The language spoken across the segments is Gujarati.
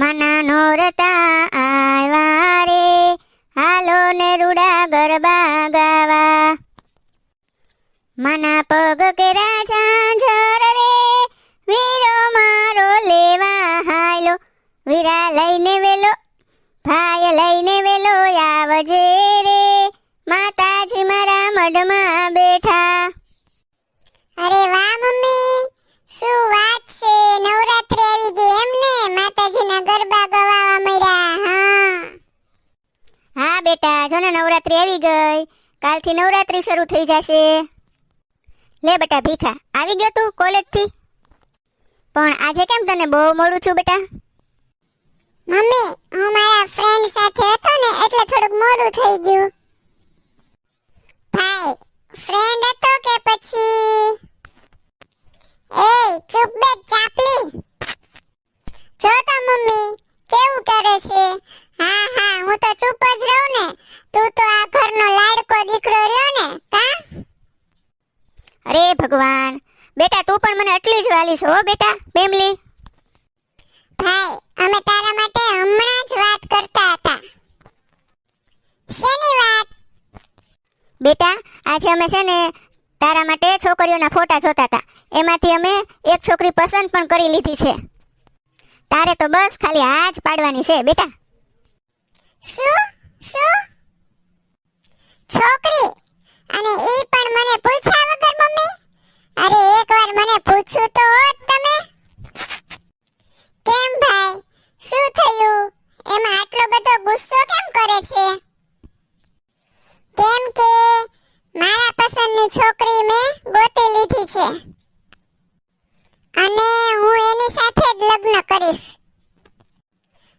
માના નોરતા આવ્યા રે. હાલો ને રૂડા ગરબા ગાવા. મના પગ કેરા ઝાંઝર રે. વીરો મારો લેવા હાલો વીરા લઈને વેલો, ભાઈ લઈને વેલો આવજે રે. માતાજી મારા મઢમાં બેઠા. અરે વાહ મમ્મી, શું વાત છે? નવરાત્રી આવી ગઈ એમ ને માતાજીના ગરબા ગવાવા મળ્યા. હા. હા બેટા જો ને નવરાત્રી આવી ગઈ. કાલથી નવરાત્રી શરૂ થઈ જશે. લે બેટા ભીખા. આવી ગયો તું કોલેજથી? પણ આજે કેમ તને બહુ મોડું છું બેટા? મમ્મી હું મારા ફ્રેન્ડ સાથે હતો ને એટલે થોડુંક મોડું થઈ ગયું. ભાઈ ફ્રેન્ડ હતો કે પછી? એ ચૂપ બે ચાપલી. જો તો મમ્મી કેવું કરે છે? હા હા હું તો ચૂપ જ રહું ને. તું તો આ ઘરનો લાડકો દીકરો રહ્યો ને કા? અરે ભગવાન બેટા તું પણ મને આટલી જ વાલી છો બેટા બેમલી. ભાઈ અમે તારા માટે હમણાં જ વાત કરતા હતા. શેની વાત? બેટા આજે અમે છે ને તારા માટે છોકરીઓના ફોટા જોતા હતા. એમાંથી અમે એક છોકરી પસંદ પણ કરી લીધી છે. તારે તો બસ ખાલી આ જ પાડવાની છે, બેટા. શું? શું? છોકરી? અને ઈ પણ મને પૂછ્યા વગર, મમ્મી? અરે, એકવાર મને પૂછ્યું તો તમે. કેમ ભાઈ શું થયું એમાં આટલો બધો ગુસ્સો કેમ કરે છે કેમ કે મારા પસંદની છોકરી મેં ગોતી લીધી છે અને હું એની સાથે જ લગ્ન કરીશ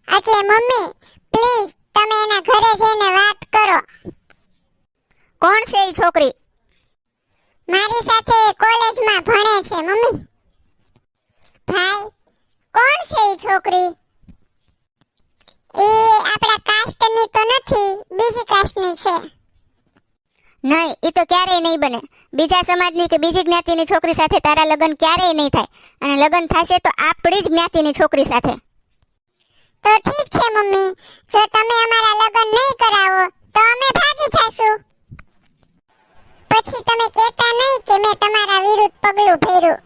એટલે મમ્મી પ્લીઝ તમે એના ઘરે જઈને વાત કરો કોણ છે એ છોકરી મારી સાથે કોલેજમાં ભણે છે મમ્મી ભાઈ કોણ છે એ છોકરી એ આપણા કાસ્ટની તો નથી બીજી કાસ્ટની છે નહીં એ તો ક્યારેય નહીં બને. બીજા સમાજની કે બીજી જ્ઞાતિની છોકરી સાથે તારા લગ્ન ક્યારેય નહીં થાય. અને લગ્ન થશે તો આપણી જ જ્ઞાતિની છોકરી સાથે. તો ઠીક છે મમ્મી. જો તમે અમારા લગ્ન નહીં કરાવો તો અમે ભાગી જશું. પછી તમે કહેતા નહીં કે મેં તમારા વિરુદ્ધ પગલું ભર્યું.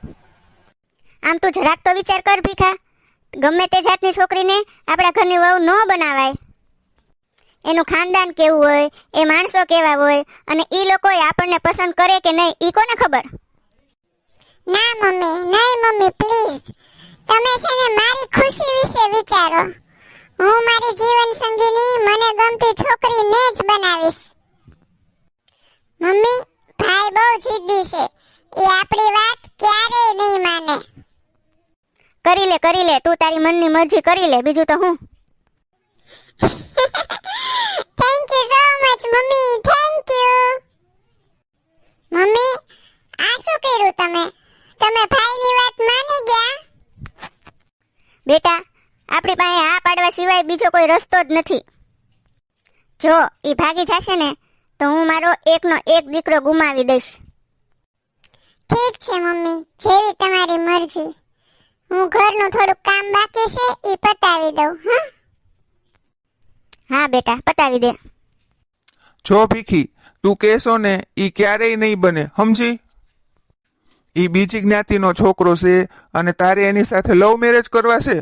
આમ તું જરાક તો વિચાર કર ભીખા. ગમે તે જાતની છોકરીને આપણા ઘરની વહુ ન બનાવાય. એનું ખાનદાન કેવું હોય એ માણસો કેવા હોય અને એ લોકો આપણને પસંદ કરે કે નહીં એ કોને ખબર? ના મમ્મી નહીં મમ્મી પ્લીઝ તમે છે ને મારી ખુશી વિશે વિચારો. હું મારી જીવન સંગીની મને ગમતી છોકરીને જ બનાવીશ. મમ્મી ભાઈ બહુ જિદ્દી છે. એ આપણી વાત ક્યારેય નહીં માને. કરી લે કરી લે તું તારી મનની મરજી કરી લે બીજું તો હું? Thank you so much mummy. Thank you mummy, આ શું કર્યું તમે? તમે ભાઈની વાત માની ગયા? બેટા, આપણી પાસે આ પાડવા સિવાય બીજો કોઈ રસ્તો જ નથી. જો એ ભાગી જશે ને, તો હું મારો એકનો એક દીકરો ગુમાવી દઈશ. ઠીક છે, મમ્મી. જેવી તમારી મરજી. હું ઘરનું થોડુંક કામ બાકી છે, એ પતાવી દઉં, હા? હા બેટા પતાવી દે. જો ભીખી તું કહેશો ને એ ક્યારેય નહીં બને સમજી? એ બીજી જ્ઞાતિનો છોકરો છે અને તારે એની સાથે લવ મેરેજ કરવા છે?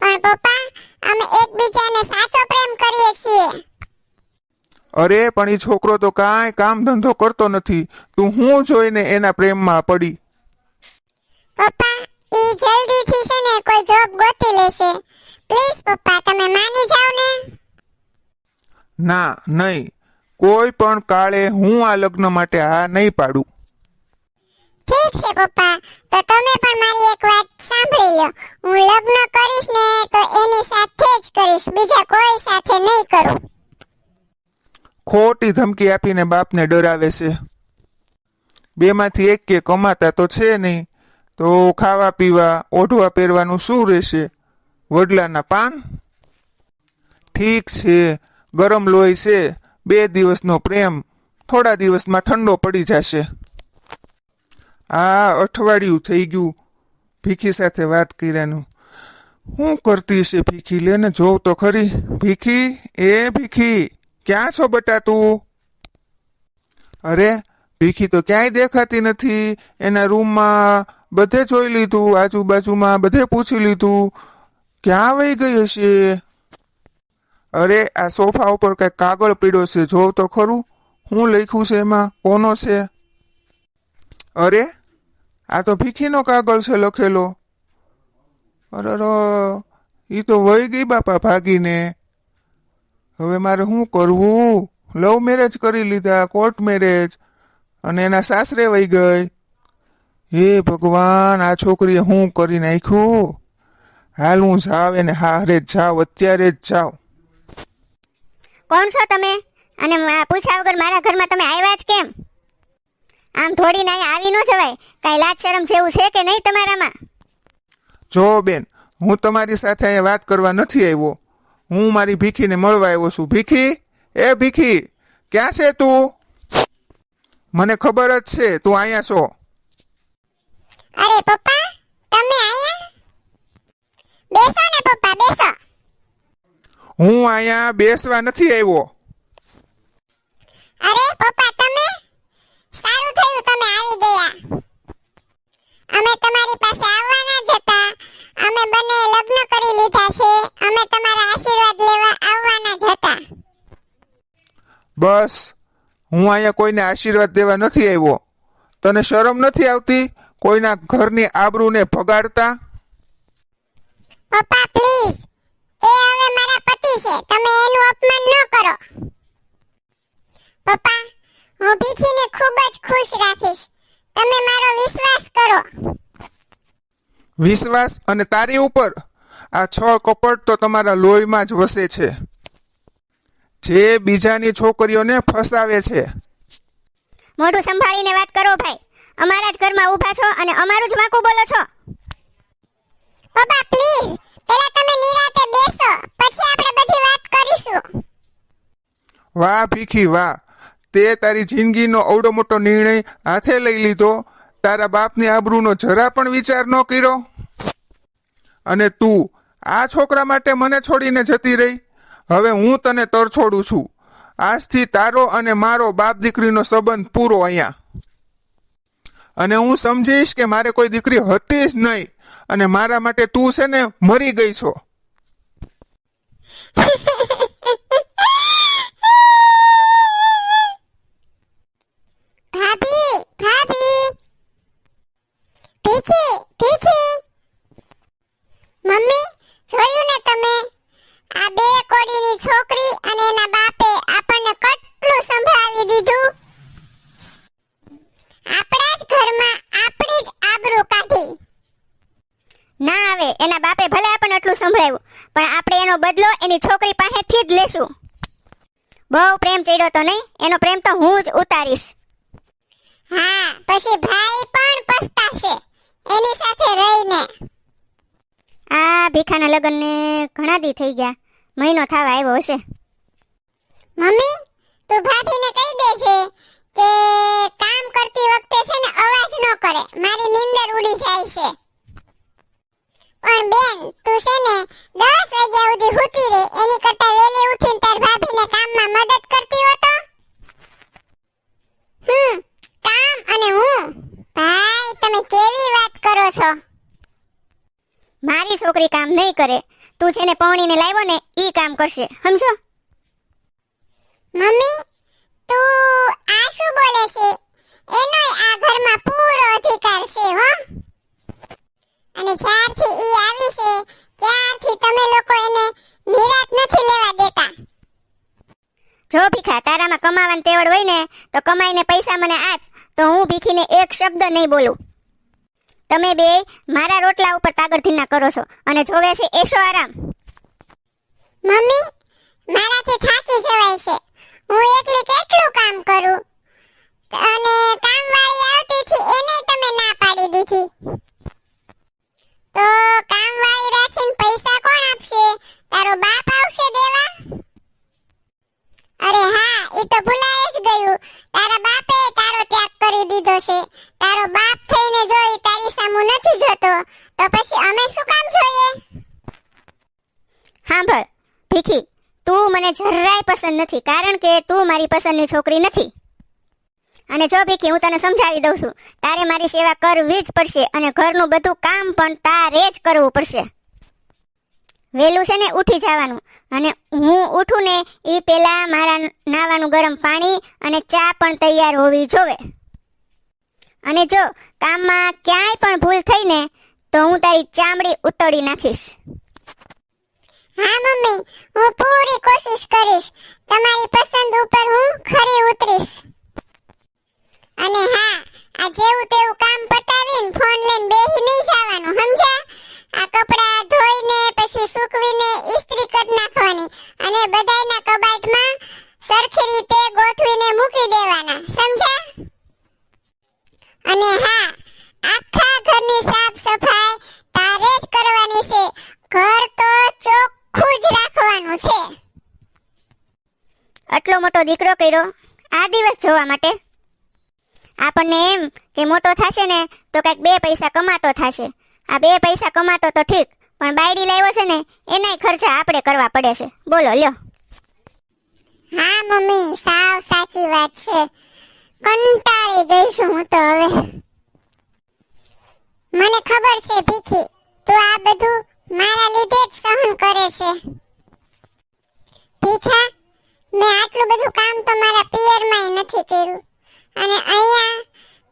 પણ પપ્પા અમે એકબીજાને સાચો પ્રેમ કરીએ છીએ. અરે પણ એ છોકરો તો કાંઈ કામ ધંધો કરતો નથી. તું હું જોઈને એના પ્રેમમાં પડી? પપ્પા ઈ જલ્દીથી છે ને કોઈ જોબ ગોતી લેશે. પ્લીઝ પપ્પા તમે માની જાઓ ને. ના નહીં. કોઈ પણ કાળે હું આ લગ્ન માટે હા નહીં પાડું. ઠીક છે પપ્પા. તો તમે પણ મારી એક વાત સાંભળી લો. હું લગ્ન કરીશ ને તો એની સાથે જ કરીશ. બીજા કોઈ સાથે નહીં કરું. ખોટી ધમકી આપીને બાપને ડરાવે છે. બેમાંથી એક કે કમાતા તો છે નહીં. તો ખાવા પીવા, ઓઢવા પહેરવાનું શું રહેશે? વડલાના પાન? ઠીક છે, ગરમ લોહી છે, બે દિવસનો પ્રેમ. થોડા દિવસમાં ઠંડો પડી જશે. આ અઠવાડિયું થઈ ગયું, ભીખી સાથે વાત કર્યાનું. શું કરતી છે ભીખી? લેને જોઉં તો ખરી. ભીખી? એ ભીખી, ક્યાં છો બટા તું? અરે, ભીખી તો ક્યાંય દેખાતી નથી. એના રૂમમાં બધે જોઈ લીધું, આજુબાજુમાં બધે પૂછી લીધું, ક્યાં વહી ગઈ હશે? અરે, આ સોફા ઉપર કઈ કાગળ પીડ્યો છે, જોવ તો ખરું. હું લખ્યું છે એમાં, કોનો છે? અરે, આ તો ભીખીનો કાગળ છે લખેલો. અરર એ તો વહી ગઈ બાપા ભાગીને. હવે મારે શું કરવું? લવ મેરેજ કરી લીધા, કોર્ટ મેરેજ, અને એના સાસરે વહી ગઈ. હે ભગવાન આ છોકરીએ હું કરી નાખ્યું? હાલ હું જાવ એને હારે જ જાવ અત્યારે જ જાવ. કોણ છો તમે? અને પૂછ્યા વગર મારા ઘરમાં તમે આવ્યા જ કેમ? આમ થોડીને અહીંયા આવી ન જવાય. કાંઈ લાજ શરમ જેવું છે કે નહીં તમારામાં? જો બેન હું તમારી સાથે અહીંયા વાત કરવા નથી આવ્યો. હું મારી ભીખીને મળવા આવ્યો છું. ભીખી? એ ભીખી ક્યાં છે તું? મને ખબર જ છે તું અહીંયા છો. અરે પપ્પા તમે આયા બેસો ને પપ્પા બેસો. હું અહીંયા બેસવા નથી આવ્યો. અરે પપ્પા તમે? સારું થયું તમે આવી ગયા. અમે તમારી પાસે આવવાના જ હતા. અમે બંને લગ્ન કરી લીધા છે. અમે તમારા આશીર્વાદ લેવા આવવાના જ હતા. બસ હું અહીંયા કોઈને આશીર્વાદ દેવા નથી આવ્યો. તને શરમ નથી આવતી? કોઈના ઘરની આબરૂને ભગાડતા પપ્પા પ્લીઝ એ હવે મારા પતિ છે. તમે એનું અપમાન ન કરો. પપ્પા હું ભીખીને ખૂબ જ ખુશ રાખીશ. તમે મારો વિશ્વાસ કરો. વિશ્વાસ અને તારી ઉપર? આ છ કપટ તો તમારા લોહીમાં જ વસે છે. જે બીજાની છોકરીઓને ફસાવે છે. મોઢું સંભાળીને વાત કરો ભાઈ. અમારા જ ઘરમાં ઊભા છો અને અમારું જ વાંકું બોલો છો. પપ્પા પ્લીઝ પહેલા તમે નિરાતે બેસો પછી આપણે બધી વાત કરીશું. વાહ ભીખી વાહ. તે તારી જિંદગીનો અવડો મોટો નિર્ણય હાથે લઈ લીધો. તારા બાપની આબરૂનો જરા પણ વિચાર ન કર્યો. અને તું આ છોકરા માટે મને છોડીને જતી રહી. હવે હું તને તરછોડું છું. આજથી તારો અને મારો બાપ દીકરીનો સંબંધ પૂરો અહીંયા. અને હું સમજીશ કે મારે કોઈ દીકરી હતી જ નહીં. અને મારા માટે તું છે ને મરી ગઈ છો. ભાભી ભાભી. ભીખી ભીખી. મમ્મી, જોયું ને તમે? આ બે કોડીની છોકરી અને એના બાપે આપણને કેટલું સંભળાવી દીધું? આપણા જ ઘરમાં આપણી જ આબરૂ કાઢી. ના આવે એના બાપે ભલે આપણને એટલું સંભળાવ્યું પણ આપણે એનો બદલો એની છોકરી પાસેથી જ લેશું. બહુ પ્રેમ ચડ્યો તો નહીં એનો પ્રેમ તો હું જ ઉતારીશ. હા પછી ભાઈ પણ પસ્તાશે એની સાથે રહીને. આ ભીખાના લગ્નને ઘણા દી થઈ ગયા મહિનો થવા આવ્યો હશે. મમ્મી તું ભાભીને કહી દેજે કે કામ કરતી વખતે છે ને અવાજ ન કરે. મારી નીંદર ઉડી જાય છે. પણ બેન તું છે ને દસ વાગ્યા સુધી સૂતી રહે. એની કરતા વહેલી ઉઠીને તાર ભાભીને કામમાં મદદ કરતી હો તો? હમ કામ અને હું. ભાઈ તમે કેવી વાત કરો છો? મારી છોકરી કામ નહીં કરે. તું જેને પૌણીને લાવ્યો ને ઈ કામ કરશે. સમજો? મમ્મી તું શું બોલે છે? એનો આ ઘરમાં પૂરો અધિકાર છે હો. અને જ્યારથી ઈ આવી છે ત્યારથી તમે લોકો એને નિરાત નથી લેવા દેતા. જો ભીખા તારામાં કમાવાની તેવડ હોય ને તો કમાઈને પૈસા મને આપ તો હું ભીખીને એક શબ્દ નહીં બોલું. તમે બે મારા રોટલા ઉપર તાગડધીના કરો છો અને જોવે છે એશો આરામ. મમ્મી મારાથી થાકી જવાય છે. હું એકલી કેટલું કામ કરું? અને કામવાળી આવતી હતી એને તમે ના પાડી દીધી. તો કામવાળી રાખીને પૈસા કોણ આપશે? તારો બાપ આવશે દેવા? અરે હા એ તો ભૂલાય જ ગયું. તારા બાપે તારો ત્યાગ કરી દીધો છે. તારો બાપ થઈને જો ઈ તારી સામું નથી જોતો, તો પછી અમે શું કામ જોઈએ? સાંભળ ભીખી, તું મને જરાય પસંદ નથી, કારણ કે તું મારી પસંદની છોકરી નથી. અને જો ભીખી, હું તને સમજાવી દઉં છું. તારે મારી સેવા કરવી જ પડશે અને ઘરનું બધું કામ પણ તારે જ કરવું પડશે. વહેલું છે ને, ઉઠી જવાનું. અને હું ઉઠું ને એ પહેલાં મારા નાવાનું ગરમ પાણી અને ચા પણ તૈયાર હોવી જોવે. અને જો કામમાં ક્યાંય પણ ભૂલ થઈ ને, તો હું તારી ચામડી ઉતોડી નાખીશ. હા, મમ્મી. હું પૂરી કોશિશ કરીશ. તમારી પસંદ ઉપર હું ખરી ઉતરીશ. અને હા, આ જેવું તેવું કામ પતાવીને ફોન લઈને બેહી નહીં જવાનું, સમજ્યા? આ કપડાં ધોઈને, પછી સૂકવીને ઇસ્ત્રી કરી નાખવાની અને બધાયના કબાટમાં સરખી રીતે ગોઠવીને મૂકી દેવાના, સમજ્યા? અને હા, આખા ઘરની સાફ સફાઈ તારે જ કરવાની છે. ઘર તો ચોખ્ખું જ રાખવાનું છે. આટલો મોટો દીકરો કર્યો આ દિવસ જોવા માટે? આપણને એમ કે મોટો થશે ને તો કંઈક બે પૈસા કમાતો થશે. આ બે પૈસા કમાતો તો ઠીક, પણ બાયડી લાવ્યો છે ને, એનાય ખર્ચા આપણે કરવા પડે છે. બોલો, લ્યો. હા, મમ્મી, સાવ સાચી વાત છે. કંટાળી ગઈ છું હું તો હવે. મને ખબર છે ભીખી, તું આ બધું મારા લીધે જ સહન કરે છે. ભીખા, મેં આટલું બધું કામ તો મારા પિયરમાં નથી કર્યું. અને અહીંયા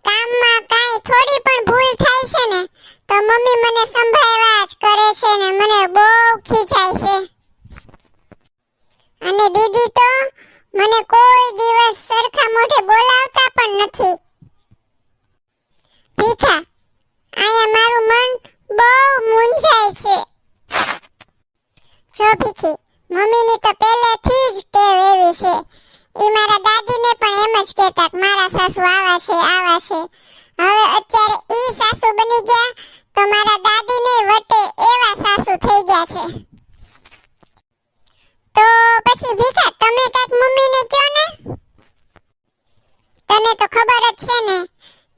કામમાં કાંઈ થોડી પણ ભૂલ થાય છે ને, તો મમ્મી મને સંભાળવા જ કરે છે ને, મને બહુ ખીજાય છે. અને દીદી તો મને કોઈ દિવસ સરખા મોઢે બોલાવતા પણ નથી. ભીખા, અહીંયા મારું મન બહુ મૂંઝાય છે. જો ભીખી, મમ્મીની તો પહેલેથી જ ટેવ એવી છે એ મારા દાદીને પણ એમ જ કહેતા મારા સાસુ આવા છે આવા છે. હવે અત્યારે ઈ સાસુ બની ગયા તો મારા દાદીને વટે એવા સાસુ થઈ ગયા છે. તો પછી ભીખા, તમે કાંઈક મમ્મીને કહો ને. તને તો ખબર જ છે ને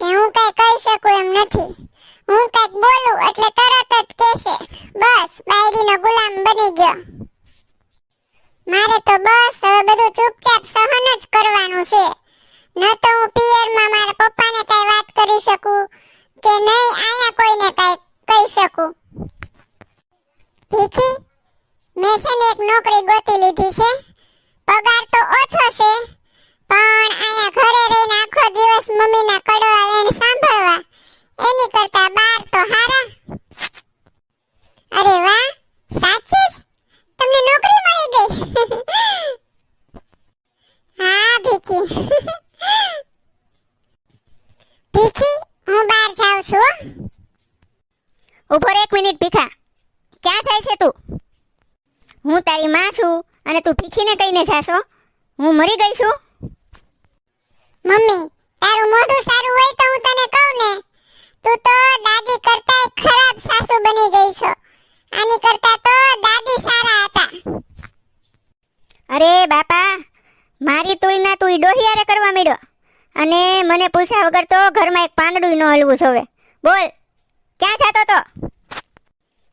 કે હું કાંઈ કહી શકું એમ નથી. હું કાંઈક બોલું એટલે તરત જ કહેશે, બસ, બાયડીનો ગુલામ બની ગયો. મારે તો બસ હવે બધું ચૂપચાપ સહન જ કરવાનું છે. ન તો હું પિયરમાં મારા પપ્પાને કઈ વાત કરી શકું કે નહીં આયા કોઈને કઈ કહી શકું. ભીખી, મેં એક નોકરી ગોતી લીધી છે. પગાર તો ઓછો છે, પણ આયા ઘરે રહીને આખો દિવસ મમ્મીના કડવા વેણ સાંભળવા. એની કરતા બાર તો હારા. અરે વાહ સાચી જ તમને નોકરી મળી ગઈ હા ભીખી ભીખી હું બહાર જાઉં છું હો. ઊભો રે એક મિનિટ ભીખા ક્યાં જાય છે તું હું તારી માં છું અને તું કહીને જાશો? હું મરી ગઈ છું? મમ્મી તારું મોઢું સારું હોય તો હું તને કહું ને. તું તો દાદી કરતા ખરાબ સાસુ બની ગઈ છો. આની કરતા તો દાદી સારા હતા. અરે બાપા મારી તુલના તું ડોહિયારે કરવા માંડ્યો. અને મને પૂછ્યા વગર તો ઘરમાં એક પાંદડું ન હલવું જોવે બોલ ક્યાં જાતો તો?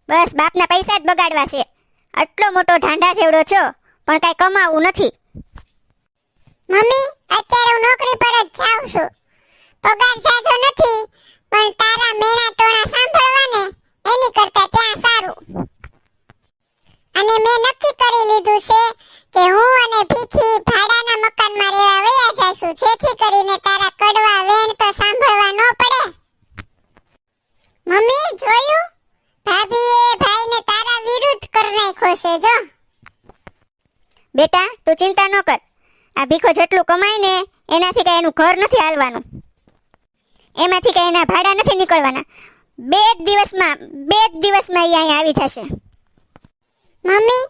બસ બાપના પૈસા જ બગાડવા છે. આટલો મોટો ઢાંઢા છેવડો છો. પણ કાંઈ કમાવું નથી. મમ્મી, અત્યારે હું નોકરી પર જ જાઉં છું. પગાર જાજો નથી, પણ તારા મેણા ટોણા સાંભળવાને એની કરતા ત્યાં સારું. અને મેં નક્કી કરી લીધું છે કે હું અને ભીખી ભાડાના મકાનમાં રહેવા વયા જઈશું જેથી કરીને તારા કડવા વેણ તો સાંભળવા ન પડે મમ્મી જોયું ભાભીએ ભાઈને તારા વિરુદ્ધ કરી નાખ્યો છે જો બેટા તું ચિંતા ન કર આ ભીખો જેટલું કમાય ને, એનાથી કાંઈ એનું ઘર નથી હાલવાનું. એમાંથી કાંઈ એના ભાડા નથી નીકળવાના. બે જ દિવસમાં, બે જ દિવસમાં એ અહીંયા આવી જશે. મમ્મી,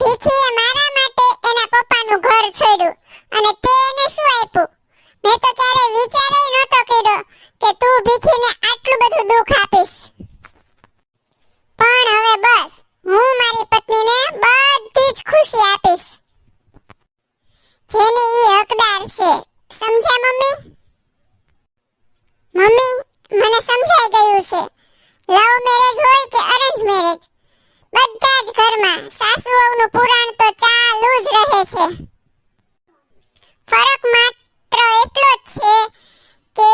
ભીખીએ મારા માટે એના પપ્પાનું ઘર છોડ્યું અને તે એને શું આપ્યું? મેં તો ક્યારે વિચારેય નહોતો કર્યો કે તું ભીખીને આટલું બધું દુઃખ આપીશ પણ હવે બસ હું મારી પત્નીને બધી જ ખુશી આપીશ જેની ઈ હકદાર છે સમજ્યા મમ્મી મમ્મી મને સમજાઈ ગયું છે લવ મેરેજ હોય કે અરેન્જ મેરેજ બધા જ ઘરમાં સાસુ વહુનું પુરાણ તો ચાલુ જ રહે છે ફરક માત્ર એટલો જ છે કે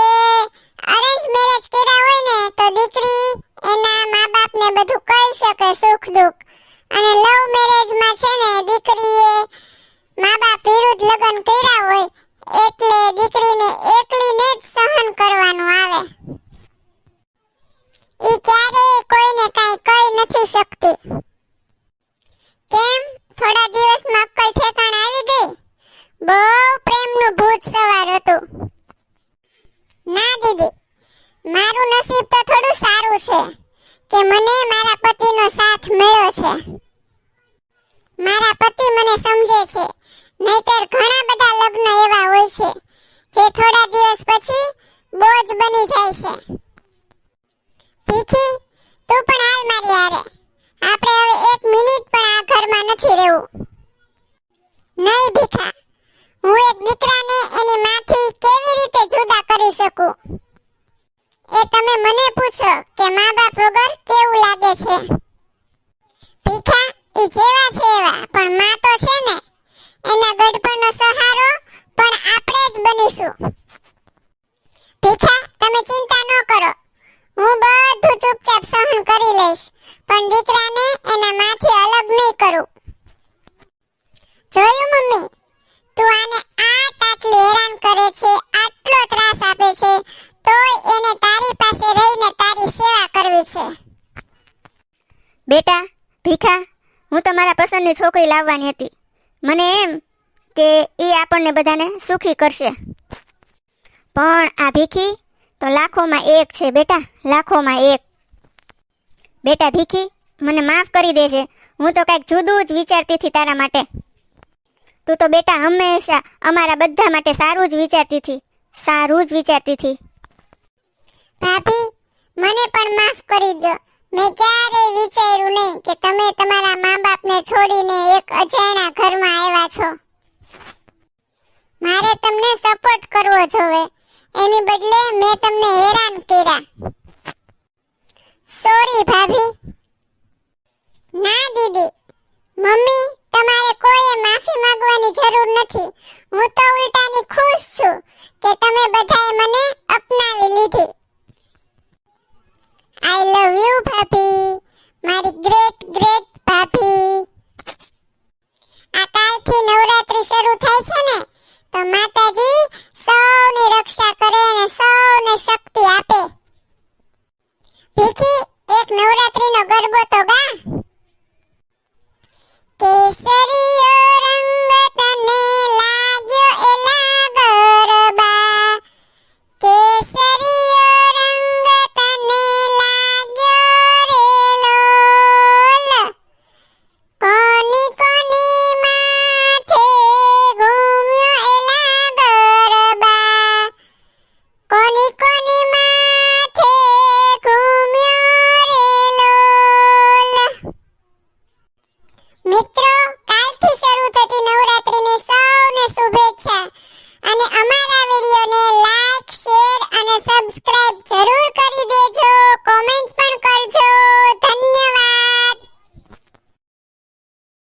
અરેન્જ મેરેજ કર્યા હોય ને તો દીકરી એના મા બાપને બધું કહી શકે સુખ દુઃખ અને લવ મેરેજમાં છે ને દીકરીએ મા બાપ વિરુદ્ધ લગ્ન કર્યા હોય, એટલે દીકરીને એકલીને જ સહન કરવાનું આવે. ઈ ક્યારેય કોઈને કાંઈ કહી નથી શકતી. કેમ? થોડા દિવસમાં અક્કલ ઠેકાણ આવી ગઈ. બહુ પ્રેમનું ભૂત સવાર હતું. ના દીદી, મારું નસીબ તો થોડું સારું છે કે મને મારા પતિનો સાથ મળ્યો છે. મારા પતિ મને સમજે છે. નહીતર ઘણા બધા લગ્ન એવા હોય છે જે થોડા દિવસ પછી બોજ બની જાય છે ભીખી તું પણ હાલ મારી હારે આપણે હવે એક મિનિટ પણ આ ઘરમાં નથી રહેવું નહીં ભીખા હું એક દીકરાને એની માથી કેવી રીતે જુદા કરી શકું એ તમે મને પૂછો કે મા બાપ વગર કેવું લાગે છે ભીખા ઈ જેવા છે એવા પણ માં તો છે ને એના ગડપણનો સહારો પણ આપણે જ બનીશું ભીખા તમે ચિંતા ન કરો હું બધું ચૂપચાપ સહન કરી લઈશ. પણ દીકરાને એના અલગ નહીં કરું. જોયું મમ્મી? તું આને આટ આટલી હેરાન કરે છે, આટલો ત્રાસ આપે છે, તોય એને તારી પાસે રહીને તારી સેવા કરવી છે. બેટા, ભીખા, હું તો મારા પસંદની છોકરી લાવવાની હતી. મને એમ કે એ આપણને બધાને સુખી કરશે. પણ આ ભીખી તો લાખોમાં એક છે બેટા, લાખોમાં એક. બેટા ભીખી, મને માફ કરી દેજે. હું તો કંઈક જુદું જ વિચારતી હતી તારા માટે. તું તો બેટા હંમેશા અમારા બધા માટે સારું જ વિચારતી હતી. સારું જ વિચારતી હતી. ભાભી, મને પણ માફ કરી દો મેં ક્યારેય વિચાર્યું નહીં કે તમે તમારા મા બાપને છોડીને એક અજાણ્યા ઘરમાં આવ્યા છો. મારે તમને સપોર્ટ કરવો જોવે. એની બદલે મેં તમને હેરાન કર્યા. સોરી ભાભી. ના દીદી, મમ્મી, તમારે કોઈ માફી માંગવાની જરૂર નથી. હું તો ઉલટાની ખુશ છું કે તમે બધાએ મને અપનાવી લીધી.